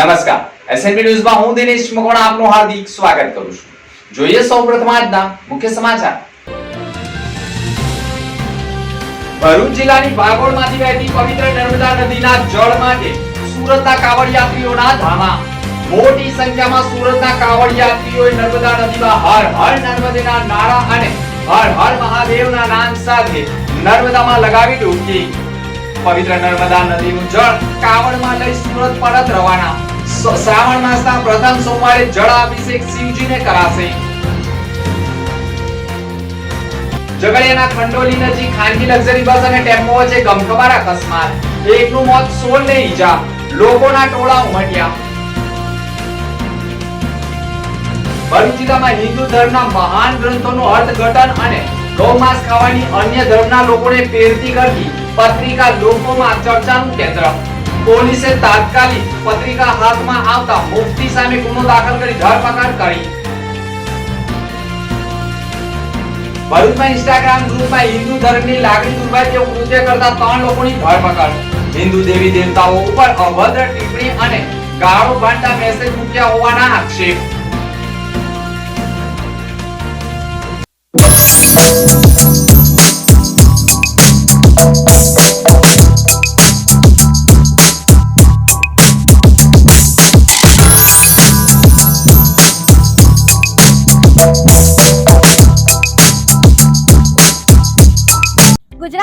નમસ્કાર. એસએનબી ન્યૂઝમાં હું દિનેશ મકવાણા આપનું હાર્દિક સ્વાગત કરું છું. જોઈએ સૌપ્રથમ આજના મુખ્ય સમાચાર. ભરૂચ જિલ્લાની ભાગોળમાંથી વહેતી પવિત્ર નર્મદા નદીના જળ માટે સુરતના કાવડ યાત્રીઓના ધામા. મોટી સંખ્યામાં સુરતના કાવડ યાત્રીઓએ નર્મદા નદીમાં હર હર નર્મદેના નારા અને હર હર મહાદેવના નામ સાથે નર્મદામાં લગાવી ડૂબકી. પવિત્ર નર્મદા નદીનું જળ કાવડમાં લઈ સુરત પરત રવાના. શ્રાવણ માસના પ્રથમ સોમવારે જળ અભિષેક શિવજીને કરાશે. ઝઘડિયાના ખંડોલી નજીક ખાનગી લક્ઝરી બસ અને ટેમ્પો વચ્ચે ગમખબાર અકસ્માત. એકનું મોત સોળને ઈજા. લોકોના ટોળા ઉમટ્યા. ભરૂચ હિન્દુ ધર્મના મહાન ગ્રંથોનું અર્થઘટન અને ગૌમાંસ ખાવાની અન્ય ધર્મના લોકોને પ્રેરતી કરતી પત્રિકા લોકોમાં ચર્ચાનું કેન્દ્ર. પોલીસે તાત્કાલિક પત્રિકા હાથમાં આવતા મુફતી સામે ગુનો દાખલ કરી ધરપકડ કરી. ભરૂચમાં ઇન્સ્ટાગ્રામ ગ્રુપમાં હિન્દુ ધર્મની લાગણી દુર્ભાઈ તેવું કૃત્ય કરતા ત્રણ લોકોની ધરપકડ હિન્દુ દેવી દેવતાઓ ઉપર અભદ્ર ટિપ્પણી અને ગાળો ભાંડતા મેસેજ મૂક્યા હોવાના આક્ષેપ.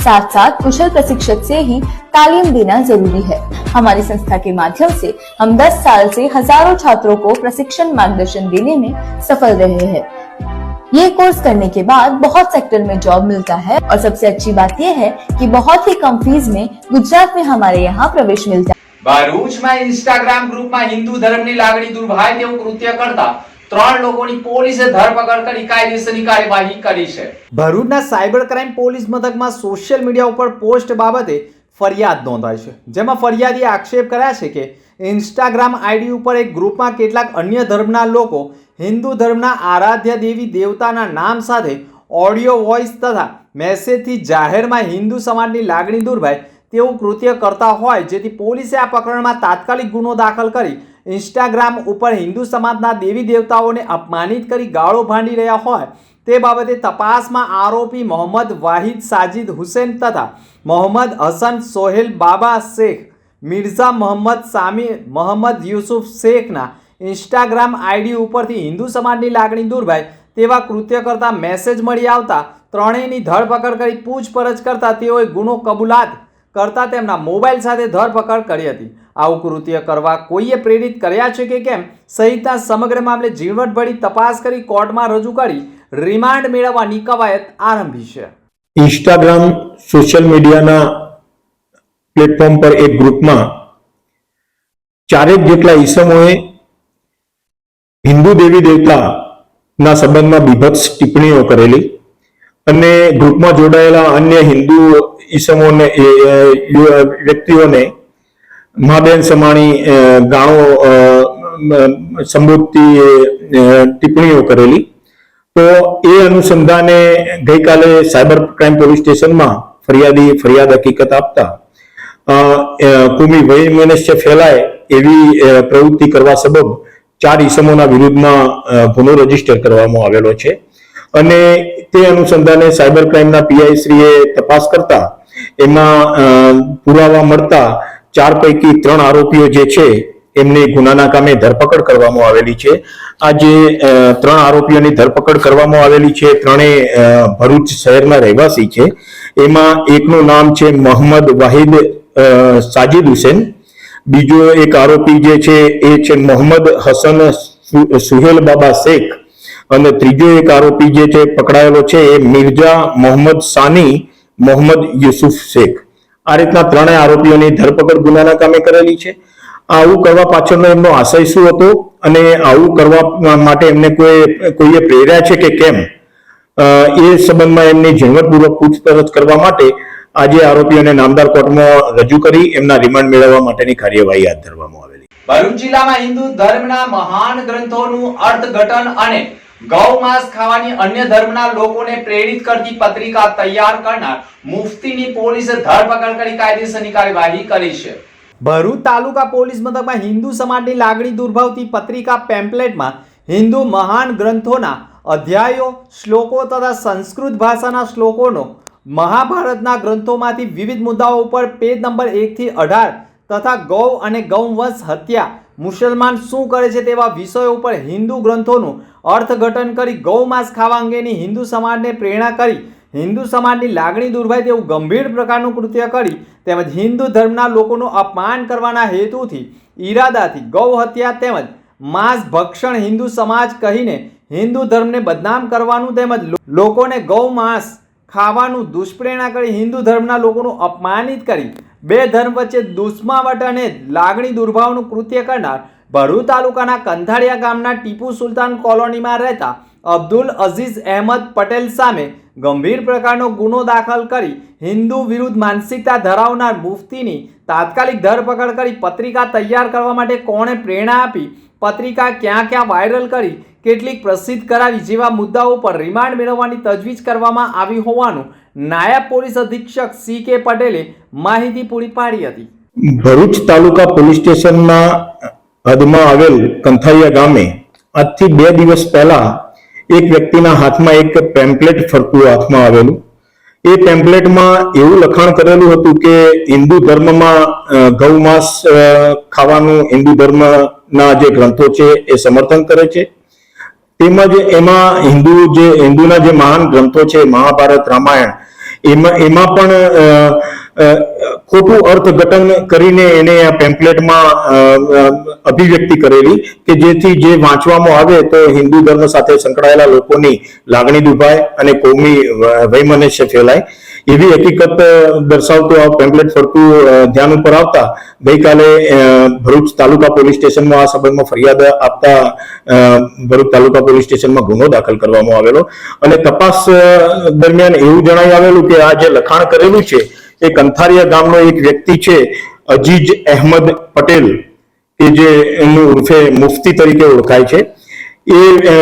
साथ साथ कुशल प्रशिक्षक से ही तालीम देना जरूरी है हमारी संस्था के माध्यम से हम 10 साल से हजारों छात्रों को प्रशिक्षण मार्गदर्शन देने में सफल रहे हैं ये कोर्स करने के बाद बहुत सेक्टर में जॉब मिलता है और सबसे अच्छी बात यह है कि बहुत ही कम फीस में गुजरात में हमारे यहाँ प्रवेश मिलता है ભરૂચમાં ઇન્સ્ટાગ્રામ ગ્રુપમાં હિન્દુ ધર્મની લાગણી દુર્ભાય તેવું કૃત્ય કરતા ત્રણ લોકોની પોલીસે ધરપકડ કરી છે. ભરૂચના સાયબર ક્રાઇમ પોલીસ મથકમાં સોશિયલ મીડિયા ઉપર પોસ્ટ બાબતે ફરિયાદ નોંધાઈ છે. જેમાં ફરિયાદીએ આક્ષેપ કર્યા છે કે ઇન્સ્ટાગ્રામ આઈડી ઉપર એક ગ્રુપમાં કેટલાક અન્ય ધર્મના લોકો હિન્દુ ધર્મના આરાધ્ય દેવી દેવતાના નામ સાથે ઓડિયો વોઇસ તથા મેસેજથી જાહેરમાં હિન્દુ સમાજની લાગણી દુર્ભાય તેવું કૃત્ય કરતા હોય, જેથી પોલીસે આ પ્રકરણમાં તાત્કાલિક ગુનો દાખલ કરી ઇન્સ્ટાગ્રામ ઉપર હિન્દુ સમાજના દેવી દેવતાઓને અપમાનિત કરી ગાળો ભાંડી રહ્યા હોય તે બાબતે તપાસમાં આરોપી મોહમ્મદ વાહિદ સાજિદ હુસેન તથા મોહમ્મદ હસન સોહેલ બાબા શેખ, મિર્ઝા મોહમ્મદ સામી, મોહમ્મદ યુસુફ શેખના ઇન્સ્ટાગ્રામ આઈડી ઉપરથી હિન્દુ સમાજની લાગણી દૂરભાઈ તેવા કૃત્ય કરતા મેસેજ મળી આવતા ત્રણેયની ધરપકડ કરી પૂછપરછ કરતા તેઓએ ગુનો કબૂલાત કરતા તેમના મોબાઈલ સાથે ધરપકડ કરી હતી. આવું કૃત્ય કરવા કોઈએ પ્રેરિત કર્યા છે કે કેમ? સહિતના સમગ્ર મામલે ઝીણવટભરી તપાસ કરી કોર્ટમાં રજૂ કરી રિમાન્ડ મેળવવાની કવાયત આરંભી છે. ઇન્સ્ટાગ્રામ, સોશિયલ મીડિયાના પ્લેટફોર્મ પર એક ગ્રુપમાં ચારેક જેટલા ઈસમોએ હિન્દુ દેવી દેવતાના સંબંધમાં બીભત્સ ટિપ્પણીઓ કરેલી અને ગ્રુપમાં જોડાયેલા અન્ય હિન્દુ ઈસમોને વ્યક્તિઓને મહાબેન સમાણી ગાણો સંબોધતી ટિપ્પણીઓ કરેલી. તો એ અનુસંધાને ગઈકાલે સાયબર ક્રાઇમ પોલીસ સ્ટેશનમાં ફરિયાદી ફરિયાદ હકીકત આપતા કુમી વૈમનસ્ય ફેલાય એવી પ્રવૃત્તિ કરવા સબબ ચાર ઇસમોના વિરુદ્ધમાં ગુનો રજિસ્ટર કરવામાં આવેલો છે. અને તે અનુસંધાને સાયબર ક્રાઇમના પીઆઈ શ્રીએ તપાસ કરતા, એમાં પુરાવા મળતા ચાર પૈકી ત્રણ આરોપીઓ જે છે, એમની ગુનાના કામે ધરપકડ કરવામાં આવેલી છે. આ જે ત્રણ આરોપીઓની ધરપકડ કરવામાં આવેલી છે ત્રણેય ભરૂચ શહેરના રહેવાસી છે. એમાં એકનું નામ છે મોહમ્મદ વાહિદ સાજિદ હુસેન. બીજો એક આરોપી જે છે, એ છે મોહમ્મદ હસન સુહેલ બાબા શેખ. અને ત્રીજો એક આરોપી જે છે, પકડાયેલો છે, એ મિર્ઝા મોહમ્મદ સાની, મોહમ્મદ યુસુફ શેખ. આ રીતના ત્રણેય આરોપીઓની ધરપકડ ગુનાના કામે કરેલી છે. આવું કરવા પાછળનો એમનો આશય શું હતો? અને આવું કરવા માટે એમને કોઈ, કોઈએ પ્રેર્યા છે કે કેમ? એ સંબંધમાં એમની ઝીણવટપૂર્વક પૂછપરછ કરવા માટે આજે આરોપીઓને નામદાર કોર્ટમાં રજૂ કરી એમના રિમાન્ડ મેળવવા માટેની કાર્યવાહી હાથ ધરવામાં આવેલી. ભરૂચ જિલ્લામાં હિન્દુ ધર્મના મહાન ગ્રંથોનું અર્થઘટન અને ગૌ માંસ ખાવાની અન્ય ધર્મના લોકોને પ્રેરિત કરતી પત્રિકા તૈયાર કરનાર મુફતીની પોલીસે ધરપકડ કરી કાયદેસરની કાર્યવાહી કરી છે. ભરૂચ તાલુકા પોલીસ મથકમાં હિન્દુ સમાજની લાગણી દુર્ભાવતી પત્રિકા પેમ્પલેટમાં હિન્દુ મહાન ગ્રંથોના અધ્યાયો, શ્લોકો તથા સંસ્કૃત ભાષાના શ્લોકોનો મહાભારતના ગ્રંથોમાંથી વિવિધ મુદ્દાઓ ઉપર પેજ નંબર એકથી અઢાર તથા ગૌ અને ગૌવંશ હત્યા મુસલમાન શું કરે છે તેવા વિષયો ઉપર હિન્દુ ગ્રંથોનું અર્થઘટન કરી ગૌમાંસ ખાવા અંગેની હિન્દુ સમાજને પ્રેરણા કરી, હિન્દુ સમાજની લાગણી દુર્ભાય તેવું ગંભીર પ્રકારનું કૃત્ય કરી તેમજ હિન્દુ ધર્મના લોકોનું અપમાન કરવાના હેતુથી ઈરાદાથી ગૌ હત્યા તેમજ માંસ ભક્ષણ હિન્દુ સમાજ કહીને હિન્દુ ધર્મને બદનામ કરવાનું તેમજ લોકોને ગૌ માંસ ખાવાનું દુષ્પ્રેરણા કરી હિન્દુ ધર્મના લોકોનું અપમાનિત કરી. બે ધર્મ વચ્ચે દુશ્માવટ અને લાગણી દુર્ભાવનું કૃત્ય કરનાર ભરૂચ તાલુકાના કંથાળિયા ગામના ટીપુ સુલતાન કોલોનીમાં રહેતા અબ્દુલ અઝીઝ અહેમદ પટેલ સામે ગંભીર પ્રકારનો ગુનો દાખલ કરી હિન્દુ વિરુદ્ધ માનસિકતા ધરાવનાર મુફ્તીની તાત્કાલિક ધરપકડ કરી પત્રિકા તૈયાર કરવા માટે કોણે પ્રેરણા આપી? પત્રિકા ક્યાં ક્યાં વાયરલ કરી? કેટલીક પ્રસિદ્ધ કરાવી જેવા મુદ્દાઓ પર રિમાન્ડ મેળવવાની તજવીજ કરવામાં આવી હોવાનું નાયબ પોલીસ અધિક્ષક સી કે પટેલે માહિતી પૂરી પાડી હતી. ભરૂચ તાલુકા પોલીસ સ્ટેશનના હદમાં આવેલ કંથારિયા ગામે આજથી બે દિવસ પહેલા એક વ્યક્તિના હાથમાં એક પેમ્પલેટ ફરતું હાથમાં આવેલું. એ પેમ્પલેટમાં એવું લખાણ કરેલું હતું કે હિન્દુ ધર્મમાં ગૌ માંસ ખાવાનું હિન્દુ ધર્મના જે ગ્રંથો છે એ સમર્થન કરે છે. તેમજ એમાં હિન્દુ જે, હિન્દુના જે મહાન ગ્રંથો છે, મહાભારત, રામાયણ, એમાં એમાં પણ ખોટું અર્થઘટન કરીને એને આ પેમ્પલેટમાં અભિવ્યક્તિ કરેલી કે જેથી જે વાંચવામાં આવે તો હિન્દુ ધર્મ સાથે સંકળાયેલા લોકોની લાગણી દુભાય અને કોમી વૈમનસ્ય ફેલાય. એવી હકીકત દર્શાવતું આ પેમ્પલેટ ફરતું ધ્યાન ઉપર આવતા ગઈકાલે ભરૂચ તાલુકા પોલીસ સ્ટેશનમાં આ સંબંધમાં ફરિયાદ આપતા ભરૂચ તાલુકા પોલીસ સ્ટેશનમાં ગુનો દાખલ કરવામાં આવેલો. અને તપાસ દરમિયાન એવું જણાઈ આવેલું કે આ જે લખાણ કરેલું છે, એ કંથારિયા ગામનો એક વ્યક્તિ છે, અજીજ અહેમદ પટેલ, કે જે એમનું ઉર્ફે મુફતી તરીકે ઓળખાય છે. એ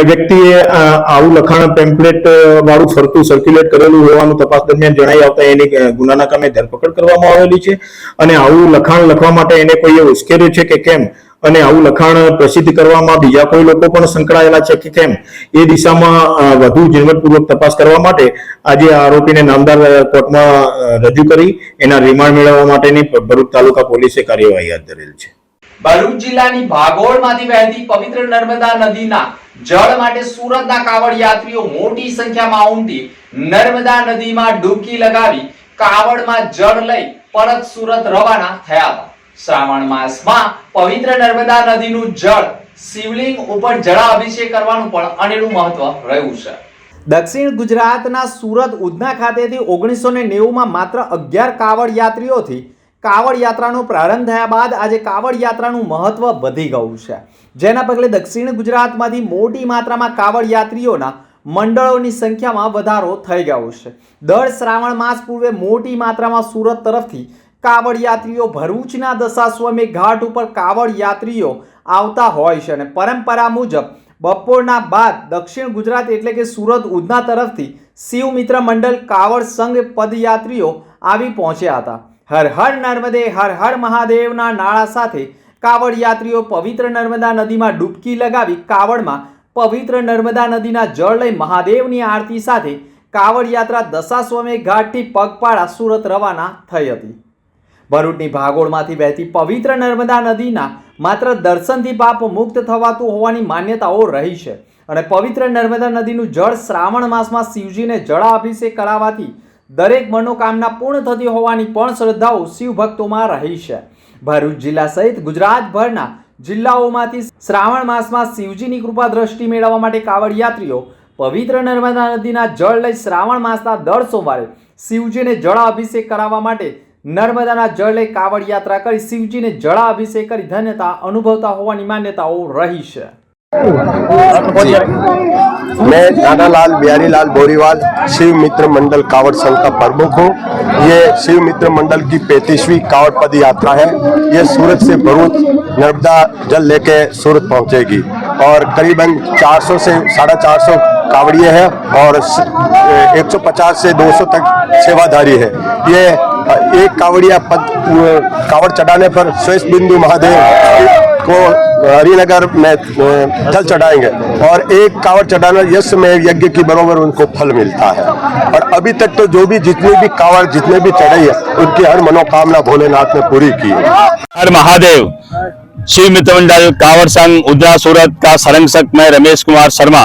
વ્યક્તિએ આવું લખાણ પેમ્પલેટ વાળું ફરતું સર્ક્યુલેટ કરેલું હોવાનું તપાસ દરમિયાન જણાઈ આવતા એની ગુનાના કામે ધરપકડ કરવામાં આવેલી છે. અને આવું લખાણ લખવા માટે એને કોઈએ ઉશ્કેર્યું છે કે કેમ? અને આવું લખાણ પ્રસિદ્ધ કરવામાં બીજા કોઈ લોકો પણ સંકળાયેલા છે કે કેમ? એ દિશામાં વધુ ઝીણવટપૂર્વક તપાસ કરવા માટે આજે આરોપીને નામદાર કોર્ટમાં રજૂ કરી એના રિમાન્ડ મેળવવા માટેની ભરૂચ તાલુકા પોલીસે કાર્યવાહી હાથ ધરેલ છે. ભરૂચ જિલ્લાની ભાગોળમાંથી વહેતી પવિત્ર નર્મદા નદીના જળ માટે સુરતના કાવડ યાત્રીઓ મોટી સંખ્યામાં ઉમટી નર્મદા નદીમાં ડૂબકી લગાવી કાવડમાં જળ લઈ પરત સુરત રવાના થયા હતા. શ્રાવણ માસમાં પવિત્ર નર્મદા નદીનું જળ શિવલિંગ ઉપર જળાભિષેક કરવાનું પણ અનેરું મહત્વ રહ્યું છે. દક્ષિણ ગુજરાતના સુરત ઉધના ખાતેથી ઓગણીસો ને નેવુંમાં માત્ર અગિયાર કાવડ યાત્રીઓથી કાવડ યાત્રાનો પ્રારંભ થયા બાદ આજે કાવડ યાત્રાનું મહત્વ વધી ગયું છે. જેના પગલે દક્ષિણ ગુજરાતમાંથી મોટી માત્રામાં કાવડ યાત્રીઓના મંડળોની સંખ્યામાં વધારો થઈ ગયો છે. દર શ્રાવણ માસ પૂર્વે મોટી માત્રામાં સુરત તરફથી કાવડ યાત્રીઓ ભરૂચના દશાશ્વમેઘ ઘાટ ઉપર કાવડ યાત્રીઓ આવતા હોય છે અને પરંપરા મુજબ બપોરના બાદ દક્ષિણ ગુજરાત એટલે કે સુરત ઉધના તરફથી શિવ મિત્ર મંડળ કાવડ સંઘ પદયાત્રીઓ આવી પહોંચ્યા હતા. હર હર નર્મદે, હર હર મહાદેવના નાળા સાથે કાવડ યાત્રીઓ પવિત્ર નર્મદા નદીમાં ડૂબકી લગાવી કાવડમાં પવિત્ર નર્મદા નદીના જળ લઈ મહાદેવની આરતી સાથે કાવડ યાત્રા દશાશ્વમેઘ ઘાટથી પગપાળા સુરત રવાના થઈ હતી. ભરૂચની ભાગોળમાંથી વહેતી પવિત્ર નર્મદા નદીના માત્ર દર્શનથી પાપ મુક્ત થવાતું હોવાની માન્યતાઓ રહી છે. અને પવિત્ર નર્મદા નદીનું જળ શ્રાવણ માસમાં શિવજીને જળાભિષેક કરાવવાથી દરેક મનોકામના પૂર્ણ થતી હોવાની પણ શ્રદ્ધાઓ શિવ ભક્તોમાં રહી છે. ભરૂચ જિલ્લા સહિત ગુજરાતભરના જિલ્લાઓમાંથી શ્રાવણ માસમાં શિવજીની કૃપા દ્રષ્ટિ મેળવવા માટે કાવડ યાત્રીઓ પવિત્ર નર્મદા નદીના જળ લઈ શ્રાવણ માસના દર સોમવારે શિવજીને જળાભિષેક કરાવવા માટે નર્મદાના જળ લઈ કાવડ યાત્રા કરી શિવજીને જળાભિષેક કરી ધન્યતા અનુભવતા હોવાની માન્યતાઓ રહી છે. मैं नाना लाल बिहारी लाल बोरीवाल, शिव मित्र मंडल कावड़ संघ का प्रमुख हूँ। ये शिव मित्र मंडल की पैंतीसवीं कावड़ पद यात्रा है। ये सूरत से भरूच नर्मदा जल लेके सूरत पहुँचेगी। और करीबन 400 से साढ़े चार सौ कावड़िए हैं और स- ए- 150 से 200 तक सेवाधारी है। ये एक कावड़िया पद कावड़ चढ़ाने पर श्वेश बिंदु महादेव को हरिनगर में जल चढ़ाएँगे। और एक कावड़ चढ़ाना यश में यज्ञ की बरोबर उनको फल मिलता है। और अभी तक तो जो भी, जितने भी कावड़, जितने भी चढ़ाई है, उनकी हर मनोकामना भोलेनाथ ने पूरी की है। हर महादेव शिव मित्र मंडल संघ उद्रा सूरत का संरक्षक मैं रमेश कुमार शर्मा।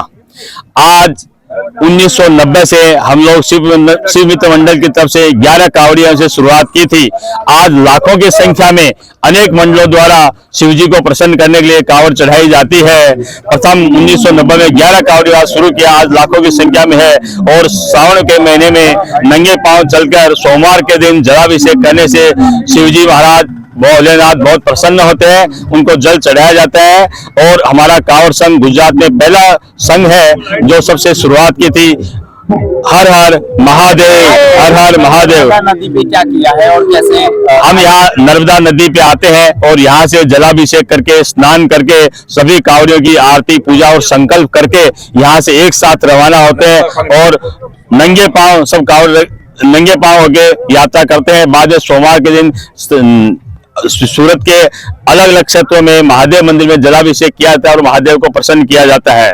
आज 1990 से हम लोग शिव मित्र मंडल की तरफ़ से 11 कांवड़ियों से शुरुआत की थी। आज लाखों की संख्या में अनेक मंडलों द्वारा शिव जी को प्रसन्न करने के लिए कांवड़ चढ़ाई जाती है। प्रथम 1990 में 11 कांवड़ियों शुरू किया, आज लाखों की संख्या में है। और सावन के महीने में नंगे पाँव चलकर सोमवार के दिन जलाभिषेक करने से शिव जी महाराज भोलेनाथ बहुत प्रसन्न होते हैं उनको जल चढ़ाया जाता है और हमारा कांवड़ संघ गुजरात में पहला संघ है जो सबसे शुरुआत की थी। हर हर महादेव हर हर महादेव। नदी पे क्या किया है और कैसे हम यहाँ नर्मदा नदी पे आते हैं और यहाँ से जलाभिषेक करके स्नान करके सभी कांवड़ियों की आरती पूजा और संकल्प करके यहाँ से एक साथ रवाना होते हैं और नंगे पाँव सब कांवड़ नंगे पाँव होके यात्रा करते हैं। बाद में सोमवार के दिन सूरत के अलग अलग क्षेत्रों में महादेव मंदिर में जलाभिषेक किया जाता है और महादेव को प्रसन्न किया जाता है।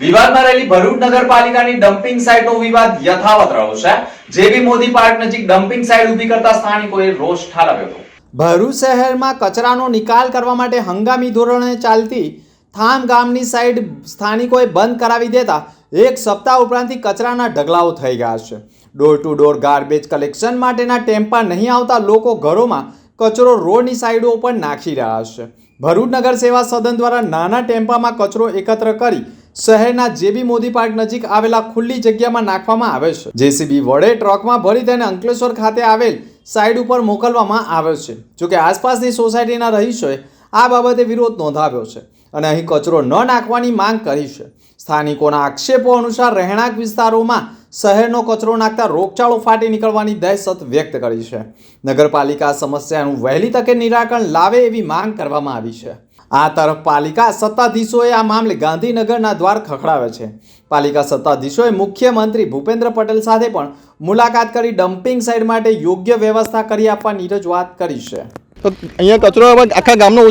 વિવાદમાં રહેલી ભરૂચ નગરપાલિકાની ડમ્પિંગ સાઇટનો વિવાદ યથાવત રહ્યો છે. જેબી મોદી પાર્ક નજીક ડમ્પિંગ સાઇટ ઊભી કરતા સ્થાનિકોએ રોષ ઠાલવ્યો હતો. ભરૂચ શહેરમાં કચરાનો નિકાલ કરવા માટે હંગામી ધોરણે ચાલતી થામ ગામની સાઇડ સ્થાનિકોએ બંધ કરાવી દેતા એક સપ્તાહ ઉપરાંતથી કચરાના ઢગલાઓ થઈ ગયા છે. Door to door garbage collection માટેના ટેમ્પા નહીં આવતા લોકો ઘરોમાં કચરો રોડની સાઈડો ઉપર નાખી રહ્યા છે. ભરૂચ નગર સેવા સદન દ્વારા નાના ટેમ્પામાં કચરો એકત્ર કરી શહેરના જેબી મોદી પાર્ક નજીક આવેલા ખુલ્લી જગ્યામાં નાખવામાં આવે છે. જેસીબી વડે ટ્રકમાં ભરી તેને અંકલેશ્વર ખાતે આવેલ સાઈડ ઉપર મોકલવામાં આવે છે. જોકે આસપાસની સોસાયટીના રહીશોએ આ બાબતે વિરોધ નોંધાવ્યો છે અને અહીં કચરો ન નાખવાની માંગ કરી છે. સ્થાનિકોના આક્ષેપો અનુસાર રહેણાંક વિસ્તારોમાં શહેરનો કચરો નાખતા રોગચાળો ફાટી નીકળવાની દહેશત વ્યક્ત કરી છે. નગરપાલિકા સમસ્યાનું વહેલી તકે નિરાકરણ લાવે એવી માંગ કરવામાં આવી છે. આ તરફ પાલિકા સત્તાધીશોએ આ મામલે ગાંધીનગરના દ્વાર ખખડાવે છે. પાલિકા સત્તાધીશોએ મુખ્યમંત્રી ભૂપેન્દ્ર પટેલ સાથે પણ મુલાકાત કરી ડમ્પિંગ સાઇટ માટે યોગ્ય વ્યવસ્થા કરી આપવાની રજૂઆત કરી છે. તો અહીંયા કચરો આખા ગામનો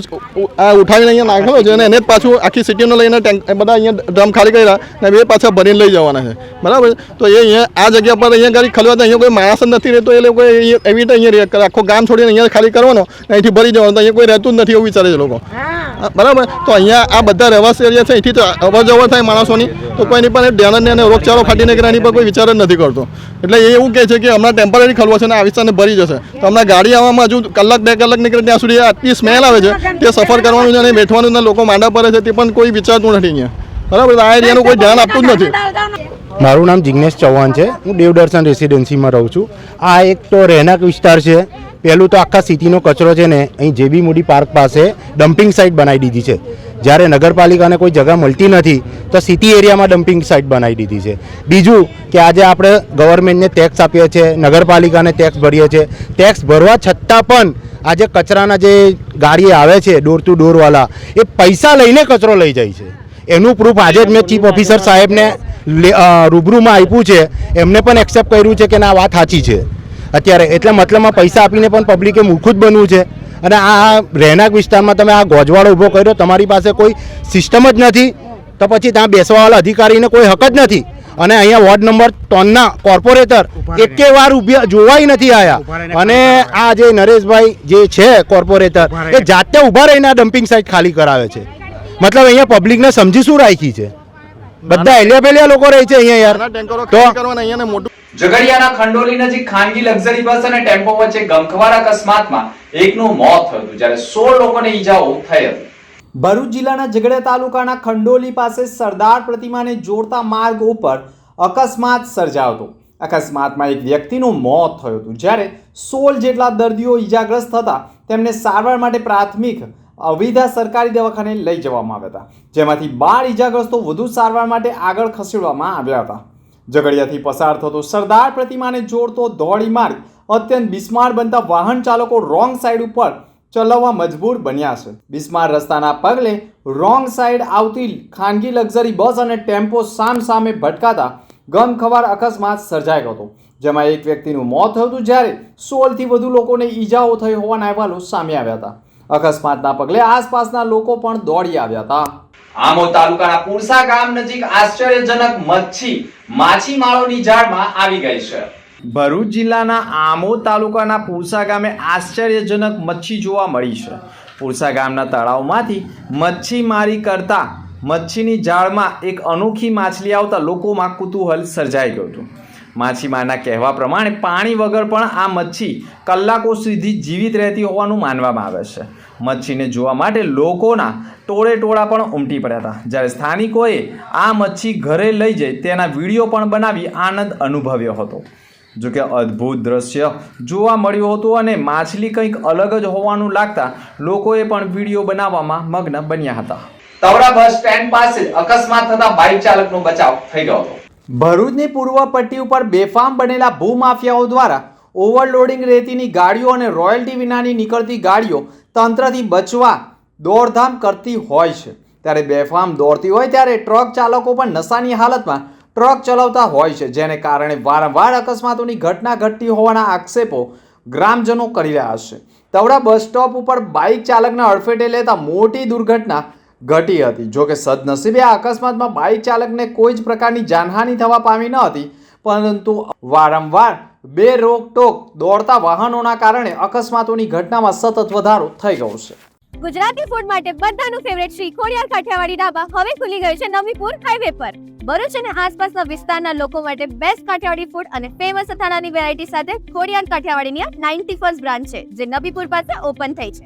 આ ઉઠાવીને અહીંયા નાખેલો છે અને એને જ પાછું આખી સિટીનો લઈને ટેન્ક બધા અહીંયા ડ્રમ ખાલી કર્યા ને બે પાછા ભરીને લઈ જવાના છે. બરાબર? તો એ અહીંયા આ જગ્યા પર અહીંયા ગાડી ખલવા અહીંયા કોઈ માણસ નથી રહેતો એ લોકો એવી રીતે અહીંયા આખો ગામ છોડીને અહીંયા ખાલી કરવાનો ને અહીંથી ભરી જવાનો તો અહીંયા કોઈ રહેતું જ નથી એવું વિચારે છે લોકો. બરાબર? તો અહીંયા આ બધા રહેવાસી એરિયા છે અહીંથી તો અવર જવર થાય માણસોની. તો કોઈ એની પણ ધ્યાન અને રોગચાળો ફાટી નીકળે એની પર કોઈ વિચાર જ નથી કરતો. એટલે એ એવું કહે છે કે હમણાં ટેમ્પરરી ખલવો છે ને આ વિસ્તારને ભરી જશે. તો હમણાં ગાડી આવવામાં હજુ કલાક, બે કલાક નીકળે ત્યાં સુધી આટલી સ્મેલ આવે છે તે સફર કરવાનું છે અને બેઠવાનું ને લોકો માંડા પડે છે તે પણ કોઈ વિચારતું નથી અહીંયા. બરાબર? આ એરિયાનું કોઈ ધ્યાન આપતું જ નથી. મારું નામ જિગ્નેશ ચૌહાણ છે. હું દેવદર્શન રેસિડેન્સીમાં રહું છું. આ એક તો રહેણાંક વિસ્તાર છે. પહેલું તો આખા સિટીનો કચરો છે ને, અહીં જેબી મૂડી પાર્ક પાસે ડમ્પિંગ સાઇટ બનાવી દીધી છે. જ્યારે નગરપાલિકાને કોઈ જગ્યા મળતી નથી, તો સિટી એરિયામાં ડમ્પિંગ સાઇટ બનાવી દીધી છે. બીજું કે આજે આપણે ગવર્મેન્ટને ટેક્સ આપીએ છીએ, નગરપાલિકાને ટેક્સ ભરીએ છીએ. ટેક્સ ભરવા છતાં પણ આજે કચરાના જે ગાડી આવે છે ડોર ટુ ડોરવાલા એ પૈસા લઈને કચરો લઈ જાય છે. એનું પ્રૂફ આજે જ મેં ચીફ ઓફિસર સાહેબને રૂબરૂમાં આપ્યું છે. એમને પણ એક્સેપ્ટ કર્યું છે કે ના વાત સાચી છે. અત્યારે એટલે મતલબમાં પૈસા આપીને પણ પબ્લિકે મૂર્ખું જ બનવું છે. અને આ રહેણાંક વિસ્તારમાં તમે આ ગોજવાળો ઊભો કર્યો તમારી પાસે કોઈ સિસ્ટમ જ નથી. તો પછી ત્યાં બેસવાવાળા અધિકારીને કોઈ હક જ નથી. અને અહીંયા વોર્ડ નંબર ત્રણના કોર્પોરેટર એકે વાર ઉભ્યા જોવાય નથી આયા. અને આ જે નરેશભાઈ જે છે કોર્પોરેટર એ જાતે ઊભા રહીને આ ડમ્પિંગ સાઇટ ખાલી કરાવે છે. મતલબ અહીંયા પબ્લિકને સમજી શું રાખી છે? બધા એલિયા પેલિયા લોકો રહે છે અહીંયા યાર. તો અહીંયા મોટું ઝઘડિયાના ખંડોલી નજીક ખાનગી લક્ઝરી બસ અને ટેમ્પો વચ્ચે ગમખવાર અકસ્માતમાં એકનું મોત થયું જ્યારે સોળ લોકોને ઈજાઓ થઈ હતી. ભરૂચ જિલ્લાના ઝઘડિયા તાલુકાના ખંડોલી પાસે સરદાર પ્રતિમાને જોડતા માર્ગ ઉપર અકસ્માત સર્જાયો હતો. અકસ્માતમાં એક વ્યક્તિનું મોત થયું હતું, જ્યારે સોળ જેટલા દર્દીઓ ઈજાગ્રસ્ત હતા તેમને સારવાર માટે પ્રાથમિક અવિધા સરકારી દવાખાને લઈ જવામાં આવ્યા હતા, જેમાંથી બાર ઈજાગ્રસ્તો વધુ સારવાર માટે આગળ ખસેડવામાં આવ્યા હતા. ઝઘડિયાથી પસાર થતો સરદાર પ્રતિમાને જોડતો દોડી માર્ગ અત્યંત બિસ્માર બનતા વાહન ચાલકો રોંગ સાઈડ ઉપર ચલાવવા મજબૂર બન્યા છે. બિસ્માર રસ્તાના પગલે રોંગ સાઈડ આવતી ખાનગી લક્ઝરી બસ અને ટેમ્પો સામ સામે ભટકાતા ગમખવાર અકસ્માત સર્જાયો હતો, જેમાં એક વ્યક્તિનું મોત થયું હતું જ્યારે સોળથી વધુ લોકોને ઈજાઓ થઈ હોવાના અહેવાલો સામે આવ્યા હતા. અકસ્માતના પગલે આસપાસના લોકો પણ દોડી આવ્યા હતા. આમોદ તાલુકાના પુરસા ગામ નજીક આશ્ચર્યજનક મચ્છી માછીમારોની જાળમાં આવી ગઈ છે. ભરૂચ જિલ્લાના આમોદ તાલુકાના પુરસા ગામે આશ્ચર્યજનક મચ્છી જોવા મળી છે. પુરસા ગામના તળાવમાંથી મચ્છીમારી કરતા મચ્છીની જાળમાં એક અનોખી માછલી આવતા લોકોમાં કુતૂહલ સર્જાઈ ગયું હતું. માછીમારના કહેવા પ્રમાણે પાણી વગર પણ આ મચ્છી કલાકો સુધી જીવિત રહેતી હોવાનું માનવામાં આવે છે. મચ્છીને જોવા માટે લોકોના ટોળે ટોળા પણ ઉમટી પડ્યા હતા. જ્યારે સ્થાનિકોએ આ મચ્છી ઘરે લઈ જઈ તેના વીડિયો પણ બનાવી આનંદ અનુભવ્યો હતો. જોકે અદ્ભુત દ્રશ્ય જોવા મળ્યું હતું અને માછલી કંઈક અલગ જ હોવાનું લાગતા લોકોએ પણ વીડિયો બનાવવામાં મગ્ન બન્યા હતા. તવડા બસ સ્ટેન્ડ પાસે અકસ્માત થતા બાઇક ચાલકનો બચાવ થઈ ગયો હતો. ભરૂચની પૂર્વ પટ્ટી ઉપર બેફામ બનેલા ભૂમાફિયાઓ દ્વારા ઓવરલોડિંગ રેતીની ગાડીઓ અને રોયલ્ટી વિનાની નીકળતી ગાડીઓ તંત્રથી બચવા દોડધામ કરતી હોય છે. ત્યારે બેફામ દોડતી હોય ત્યારે ટ્રક ચાલકો પણ નશાની હાલતમાં ટ્રક ચલાવતા હોય છે, જેને કારણે વારંવાર અકસ્માતોની ઘટના ઘટતી હોવાના આક્ષેપો ગ્રામજનો કરી રહ્યા છે. તવડા બસ સ્ટોપ ઉપર બાઇક ચાલકને અડફેટે લેતા મોટી દુર્ઘટના ઘટી હતી. જોકે સદનસીબે આ અકસ્માતમાં બાઇક ચાલકને કોઈ જ પ્રકારની જાનહાનિ થવા પામી ન હતી, પરંતુ વારંવાર બે રોકટોક દોડતા વાહનોના કારણે અકસ્માતોની ઘટનામાં સતત વધારો થઈ ગયો છે. ગુજરાતી ફૂડ માટે બધાનું ફેવરેટ શ્રી ખોડિયાર કાઠિયાવાડી ઢાબા હવે ખુલી ગયું છે નવીપુર હાઈવે પર. ભરૂચ અને આસપાસના વિસ્તારના લોકો માટે બેસ્ટ કાઠિયાવાડી ફૂડ અને ફેમસ અથાણાની વેરાયટી સાથે ખોડિયાર કાઠિયાવાડીની નાઇન્ટી ફર્સ્ટ બ્રાન્ચ છે, જે નબીપુર પાસે ઓપન થઈ છે.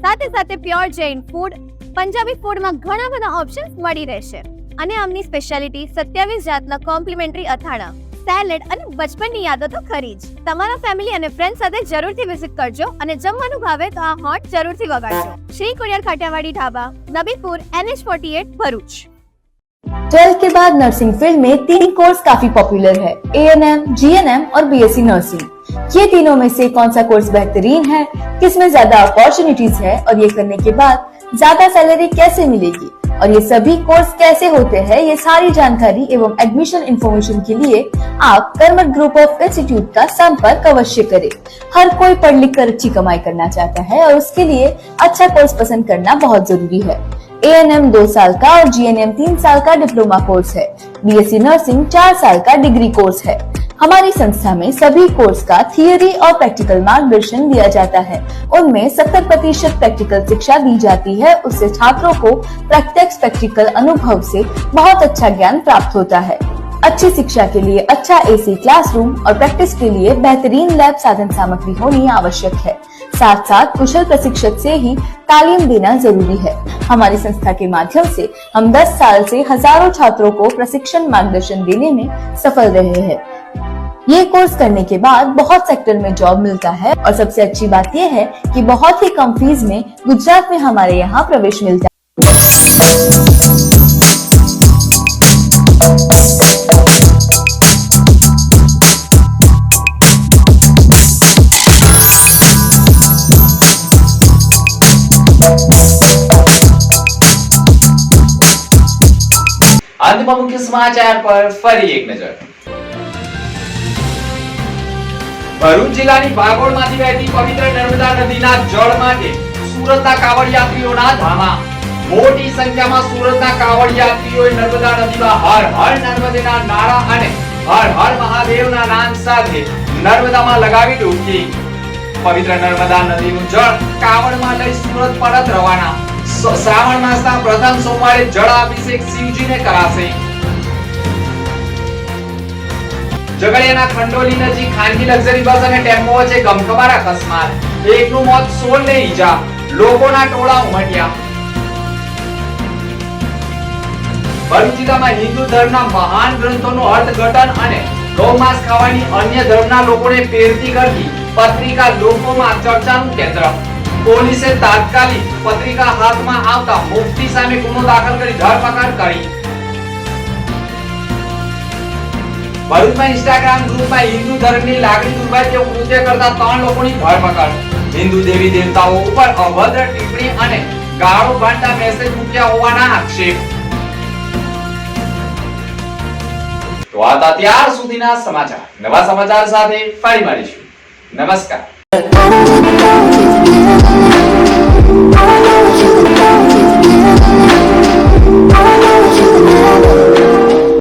સાથે સાથે પ્યોર જૈન ફૂડ પંજાબી ફૂડમાં ઘણા બધા ઓપ્શન્સ મળી રહેશે અને આમની સ્પેશિયાલિટી સત્યાવીસ જાતના કોમ્પ્લિમેન્ટરી અથાણા સેલેડ અને બચપનની યાદો તો ખરી જ તમારા ફેમિલી અને ફ્રેન્ડ સાથે જરૂરથી વિઝિટ કરજો અને જમવાનું ભાવે તો આ હોટ જરૂરથી વગાડજો Shri courier Kathiyawadi dhaba Nabipur NH forty eight Bharuch twelfth के बाद नर्सिंग फील्ड में तीन कोर्स काफी पॉपुलर है A N M G N M और बी एस सी नर्सिंग ये तीनों में से कौन सा कोर्स बेहतरीन है? किसमें ज़्यादा अपॉर्चुनिटीज़ है? और ये करने के बाद ज़्यादा सैलरी कैसे मिलेगी? और ये सभी कोर्स कैसे होते हैं? ये सारी जानकारी एवं एडमिशन इन्फॉर्मेशन के लिए आप कर्मठ ग्रुप ऑफ़ इंस्टीट्यूट का संपर्क अवश्य करें। हर कोई पढ़ लिख कर अच्छी कमाई करना चाहता है और उसके लिए अच्छा कोर्स पसंद करना बहुत ज़रूरी है। ए एन एम दो साल का और जी एन एम तीन साल का डिप्लोमा कोर्स है। बी एस सी नर्सिंग चार साल का डिग्री कोर्स है। हमारी संस्था में सभी कोर्स का थियोरी और प्रैक्टिकल मार्गदर्शन दिया जाता है। उनमें 70 प्रतिशत प्रैक्टिकल शिक्षा दी जाती है। उससे छात्रों को प्रत्यक्ष प्रैक्टिकल अनुभव से बहुत अच्छा ज्ञान प्राप्त होता है। अच्छी शिक्षा के लिए अच्छा एसी क्लासरूम और प्रैक्टिस के लिए बेहतरीन लैब साधन सामग्री होनी आवश्यक है। साथ साथ कुशल प्रशिक्षक से ही तालीम देना ज़रूरी है। हमारी संस्था के माध्यम से हम 10 साल से हज़ारों छात्रों को प्रशिक्षण मार्गदर्शन देने में सफल रहे हैं। ये कोर्स करने के बाद बहुत सेक्टर में जॉब मिलता है और सबसे अच्छी बात यह है कि बहुत ही कम फ़ीस में गुजरात में हमारे यहाँ प्रवेश मिलता है। અંતમાં મુખ્ય સમાચાર પર ફરી એક નજર ભરૂચ જિલ્લાની ભાગોળમાંથી વહેતી પવિત્ર નર્મદા નદીના જળ માટે સુરતના કાવડ યાત્રીઓના ધામા। મોટી સંખ્યામાં સુરતના કાવડ યાત્રીઓએ નર્મદા નદીમાં હર હર નર્મદેના નારા અને હર હર મહાદેવના નામ સાથે નર્મદામાં લગાવી ડૂબકી પવિત્ર નર્મદા નદીનું જળ કાવડમાં લઈ સુરત પરત રવાના। શ્રાવણ માસના પ્રથમ સોમવારે જળ અભિષેક શિવજીને કરાશે. ઝઘડિયાના ખંડોલી નજીક ખાનગી લક્ઝરી બસ અને ટેમ્પો વચ્ચે ગમખબાર અકસ્માત. એકનું મોત સોળ ને ઈજા. લોકોના ટોળા ઉમટ્યા. ભરૂચ હિન્દુ ધર્મના મહાન ગ્રંથોનું અર્થઘટન અને ગૌમાંસ ખાવાની અન્ય ધર્મના લોકોને પ્રેરતી કરતી પત્રિકા લોકોમાં ચર્ચાનું કેન્દ્ર. પોલીસે તાત્કાલિક પત્રિકા હાથમાં આવતા મુફતી સામે ગુનો દાખલ કરી ધરપકડ કરી ભરૂચમાં ઇન્સ્ટાગ્રામ ગ્રુપમાં હિન્દુ ધર્મની લાગણી દુર્ભાઈ તેવું કૃત્ય કરતા ત્રણ લોકોની ધરપકડ હિન્દુ દેવી દેવતાઓ ઉપર અભદ્ર ટિપ્પણી અને ગાળો ભાંડતા મેસેજ મૂક્યા હોવાના આક્ષેપ. તો આ હતા ત્યાર સુધીના સમાચાર. નવા સમાચાર સાથે ફરી મળીશું. નમસ્કાર.